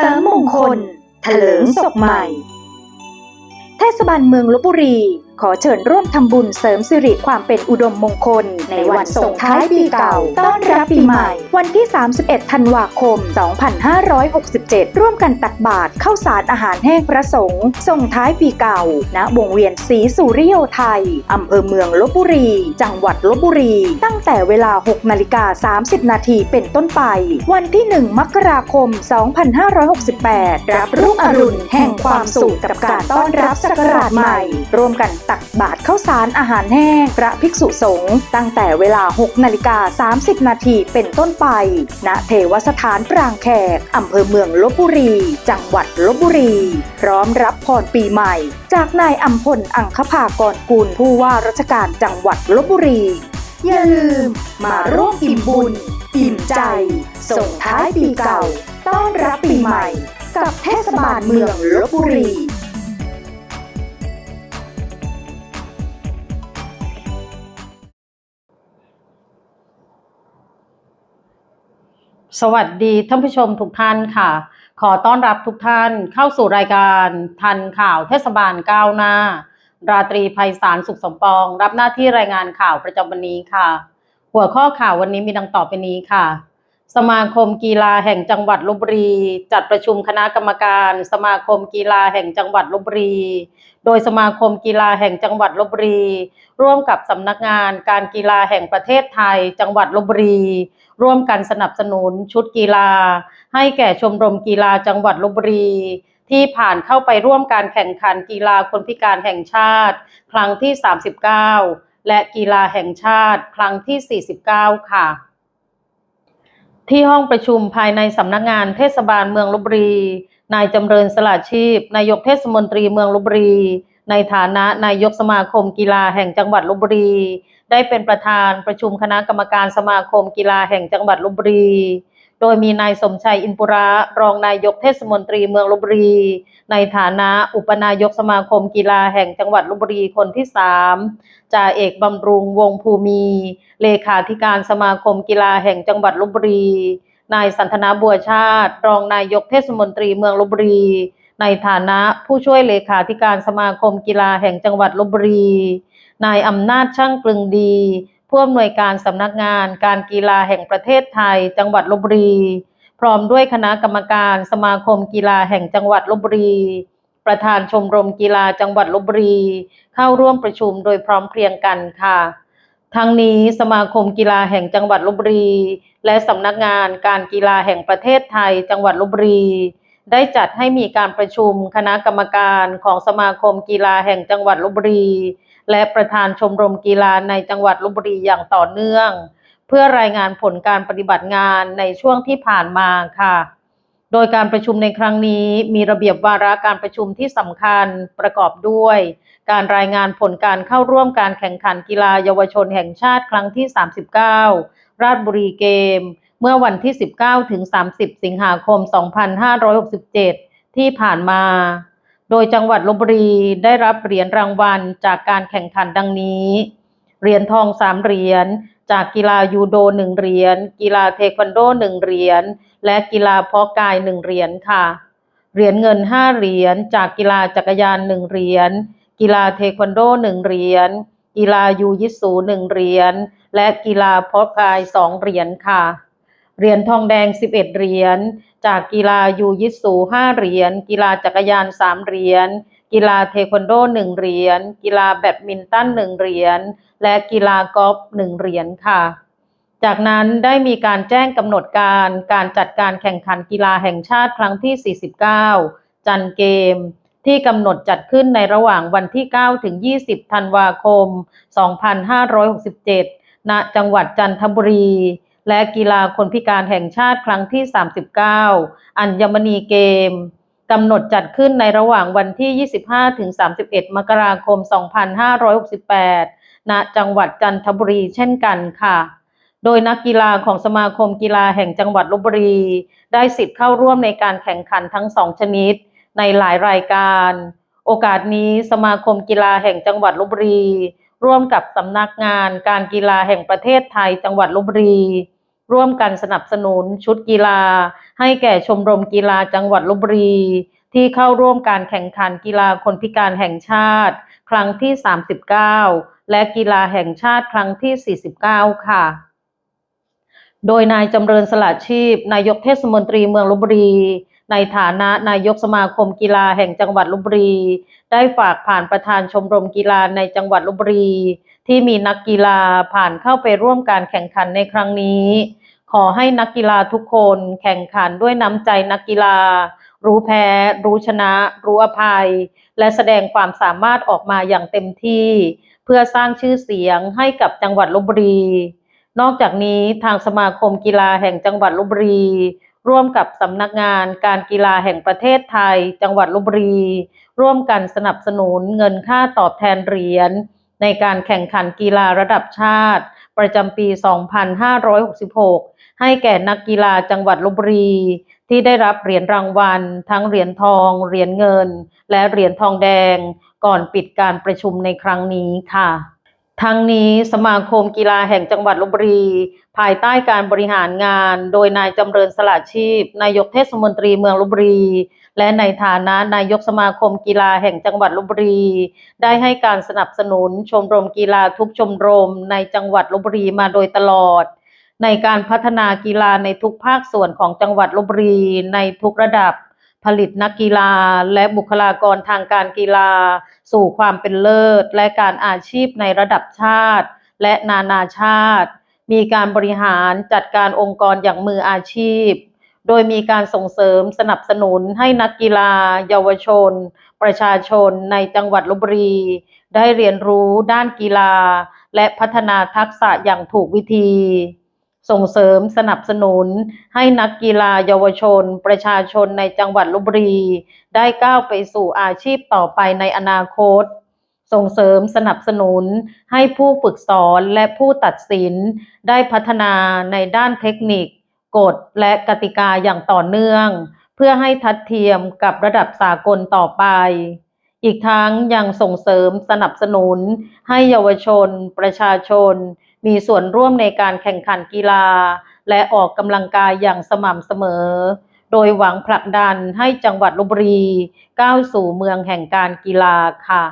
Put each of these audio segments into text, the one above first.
เสริมมงคลเถลิงศกใหม่ เทศบาลเมืองลบบุรี ขอเชิญร่วมทำบุญเสริมสิริความเป็นอุดมมงคล ในวันส่งท้ายปีเก่า ต้อนรับปีใหม่ วันที่ 31 ธันวาคม 2567 ร่วมกันตักบาตรข้าวสารอาหารแห้งพระสงฆ์ส่งท้ายปีเก่า ณ วงเวียนศรีสุริโยไทยอำเภอเมืองลบบุรี จังหวัดลบบุรี ตั้งแต่เวลา 6 นาฬิกา 30 นาทีเป็นต้นไป วันที่ 1 มกราคม 2568 รับรุ่งอรุณแห่งความสุขกับการต้อนรับศักราชใหม่ ร่วมกันตักบาตรข้าวสารอาหารแห้งพระภิกษุสงฆ์ตั้งแต่เวลา 6 นาฬิกา 30 นาทีเป็นต้นไป ณเทวสถานปรางแขกอำเภอเมืองลบบุรี จังหวัดลบบุรี พร้อมรับพรปีใหม่ จากนายอัมพลอังคภากรกุลผู้ว่าราชการจังหวัดลบบุรี อย่าลืมมาร่วมอิ่มบุญ อิ่มใจ ส่งท้ายปีเก่า ต้อนรับปีใหม่ กับเทศบาลเมืองลบบุรี สวัสดีท่านผู้ชมทุกท่านค่ะ ขอต้อนรับทุกท่านเข้าสู่รายการทันข่าวเทศบาลก้าวหน้า ราตรีภัยสารสุขสมปอง รับหน้าที่รายงานข่าวประจำวันนี้ค่ะ หัวข้อข่าววันนี้มีดังต่อไปนี้ค่ะ สมาคมกีฬาแห่งจังหวัดลบบุรี จัดประชุมคณะกรรมการ สมาคมกีฬาแห่งจังหวัดลบบุรี โดยสมาคมกีฬาแห่งจังหวัดลบบุรี ร่วมกับสำนักงานการกีฬาแห่งประเทศไทย จังหวัดลบบุรี ร่วมกันสนับสนุนชุดกีฬา ให้แก่ชมรมกีฬาจังหวัดลบบุรี ที่ผ่านเข้าไปร่วมการแข่งขันกีฬาคนพิการแห่งชาติ ครั้งที่ 39 และกีฬาแห่งชาติ ครั้งที่ 49 ค่ะ ที่ห้องประชุมภายในสำนักงานเทศบาลเมืองลบบุรี นายจำเริญสละชีพ นายกเทศมนตรีเมืองลบบุรี ในฐานะนายกสมาคมกีฬาแห่งจังหวัดลบบุรี ได้เป็นประธานประชุมคณะกรรมการสมาคมกีฬาแห่งจังหวัดลบบุรี โดยมีนายสมชัยอินปุระ รองนายกเทศมนตรีเมืองลบบุรี ในฐานะอุปนายกสมาคมกีฬาแห่งจังหวัดลบบุรีคนที่สามจ่าเอกบำรุงวงภูมิเลขาธิการสมาคมกีฬาแห่งจังหวัดลบบุรี นายสันทนาบัวชาติ รองนายกเทศมนตรีเมืองลบบุรี ในฐานะผู้ช่วยเลขาธิการสมาคมกีฬาแห่งจังหวัดลบบุรี นายอำนาจช่างกลึงดี ผู้อำนวยการสำนักงานการกีฬาแห่งประเทศไทย จังหวัดลบบุรี พร้อมด้วยคณะกรรมการสมาคมกีฬาแห่งจังหวัดลบบุรี ประธานชมรมกีฬาจังหวัดลบบุรี เข้าร่วมประชุมโดยพร้อมเพรียงกันค่ะ ทั้งนี้สมาคมกีฬาแห่งจังหวัดลบบุรี และสำนักงานการกีฬาแห่งประเทศไทย จังหวัดลบบุรี ได้จัดให้มีการประชุมคณะกรรมการของสมาคมกีฬาแห่งจังหวัดลบบุรี และประธานชมรมกีฬาในจังหวัดลบบุรีอย่างต่อเนื่อง เพื่อรายงานผลการปฏิบัติงานในช่วงที่ผ่านมาค่ะ โดยการประชุมในครั้งนี้มีระเบียบวาระการประชุมที่สำคัญประกอบด้วย การรายงานผลการเข้าร่วมการแข่งขันกีฬาเยาวชนแห่งชาติครั้งที่ 39 ราชบุรีเกม เมื่อวันที่ 19 ถึง 30 สิงหาคม 2567 ที่ผ่านมา โดยจังหวัดลบบุรีได้รับเหรียญรางวัลจากการแข่งขันดังนี้ เหรียญทอง 3 เหรียญ จากกีฬายูโด 1 เหรียญ กีฬาเทควันโด 1 เหรียญ และกีฬาเพาะกาย 1 เหรียญค่ะ เหรียญเงิน 5 เหรียญ จากกีฬาจักรยาน 1 เหรียญ กีฬาเทควันโด 1 เหรียญ กีฬายูยิสู1เหรียญ และกีฬาเพาะกาย 2 เหรียญค่ะ เหรียญทองแดง 11 เหรียญ จากกีฬายูยิสู5เหรียญ กีฬาจักรยาน 3 เหรียญ กีฬาเทควันโด 1 เหรียญ กีฬาแบดมินตัน 1 เหรียญ และกีฬากอล์ฟ 1 เหรียญค่ะ จากนั้นได้มีการแจ้งกำหนดการการจัดการแข่งขันกีฬาแห่งชาติครั้งที่ 49 จันเกมที่กำหนดจัดขึ้นในระหว่างวันที่ 9 ถึง 20 ธันวาคม 2567 ณ จังหวัดจันทบุรี และกีฬาคนพิการแห่งชาติครั้งที่ 39 อัญมณีเกมกำหนดจัดขึ้นในระหว่างวันที่ 25ถึง31 มกราคม 2568 ณ จังหวัดจันทบุรีเช่นกันค่ะ โดยนักกีฬาของสมาคมกีฬาแห่งจังหวัดลบบุรี ได้สิทธิ์เข้าร่วมในการแข่งขันทั้งสองชนิด ในหลายรายการ โอกาสนี้สมาคมกีฬาแห่งจังหวัดลบบุรี ร่วมกับสำนักงานการกีฬาแห่งประเทศไทยจังหวัดลบบุรี ร่วมกันสนับสนุนชุดกีฬา ให้แก่ชมรมกีฬาจังหวัดลบบุรี ที่เข้าร่วมการแข่งขันกีฬาคนพิการแห่งชาติ ครั้งที่ 39 และกีฬาแห่งชาติครั้งที่ 49 ค่ะ โดยนายจำเริญสละชีพ นายกเทศมนตรีเมืองลบบุรี ในฐานะนายกสมาคมกีฬาแห่งจังหวัดลบบุรี ได้ฝากผ่านประธานชมรมกีฬาในจังหวัดลบบุรี ที่มีนักกีฬาผ่านเข้าไปร่วมการแข่งขันในครั้งนี้ ขอให้นักกีฬาทุกคนแข่งขันด้วยน้ำใจนักกีฬา รู้แพ้ รู้ชนะ รู้อภัย และแสดงความสามารถออกมาอย่างเต็มที่ เพื่อสร้างชื่อเสียงให้กับจังหวัดลบบุรี นอกจากนี้ทางสมาคมกีฬาแห่งจังหวัดลบบุรีร่วมกับสำนักงานการกีฬาแห่งประเทศไทย จังหวัดลบบุรี ร่วมกันสนับสนุนเงินค่าตอบแทนเหรียญในการแข่งขันกีฬาระดับชาติ ประจำปี 2566 ให้แก่นักกีฬาจังหวัดลบบุรี ที่ได้รับเหรียญรางวัล ทั้งเหรียญทอง เหรียญเงิน และเหรียญทองแดง ก่อนปิดการประชุมในครั้งนี้ค่ะ ทั้งนี้สมาคมกีฬาแห่งจังหวัดลบบุรี ภายใต้การบริหารงาน โดยนายจำเริญสละชีพ นายกเทศมนตรีเมืองลบบุรี และในฐานะนายกสมาคมกีฬาแห่งจังหวัดลบบุรี ได้ให้การสนับสนุนชมรมกีฬาทุกชมรมในจังหวัดลบบุรีมาโดยตลอด ในการพัฒนากีฬาในทุกภาคส่วนของจังหวัดลบบุรีในทุกระดับผลิตนักกีฬาและบุคลากรทางการกีฬา สู่ความเป็นเลิศ และการอาชีพในระดับชาติ และนานาชาติ มีการบริหารจัดการองค์กรอย่างมืออาชีพ โดยมีการส่งเสริมสนับสนุนให้นักกีฬา เยาวชน ประชาชนในจังหวัดลบบุรี ได้เรียนรู้ด้านกีฬา และพัฒนาทักษะอย่างถูกวิธี ส่งเสริมสนับสนุน ให้นักกีฬาเยาวชน ประชาชนในจังหวัดลบบุรี ได้ก้าวไปสู่อาชีพต่อไปในอนาคต ส่งเสริมสนับสนุน ให้ผู้ฝึกสอนและผู้ตัดสิน ได้พัฒนาในด้านเทคนิค กฎและกติกาอย่างต่อเนื่อง เพื่อให้ทัดเทียมกับระดับสากลต่อไปอีกทั้งยังส่งเสริมสนับสนุน ให้เยาวชน ประชาชน มีส่วนร่วมในการแข่งขันกีฬา และออกกำลังกายอย่างสม่ำเสมอ โดยหวังผลักดันให้จังหวัดลบบุรีก้าวสู่เมืองแห่งการกีฬาค่ะ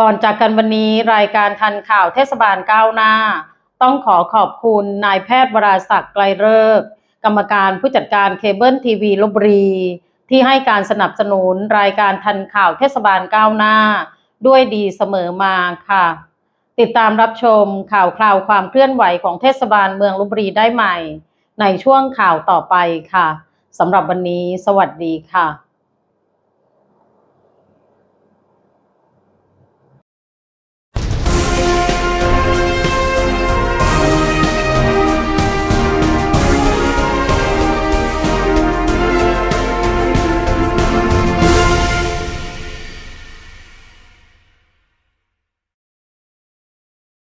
ก่อนจากกันวันนี้รายการทันข่าวเทศบาลก้าวหน้า ต้องขอขอบคุณนายแพทย์วราศักดิ์ไกลเลิกษ์กรรมการผู้จัดการเคเบิลทีวีลบบุรี ที่ให้การสนับสนุนรายการทันข่าวเทศบาลก้าวหน้า ด้วยดีเสมอมาค่ะ ติดตามรับชมข่าวคราวความเคลื่อนไหวของเทศบาลเมืองลบบุรีได้ใหม่ ในช่วงข่าวต่อไปค่ะสำหรับวันนี้ สวัสดีค่ะ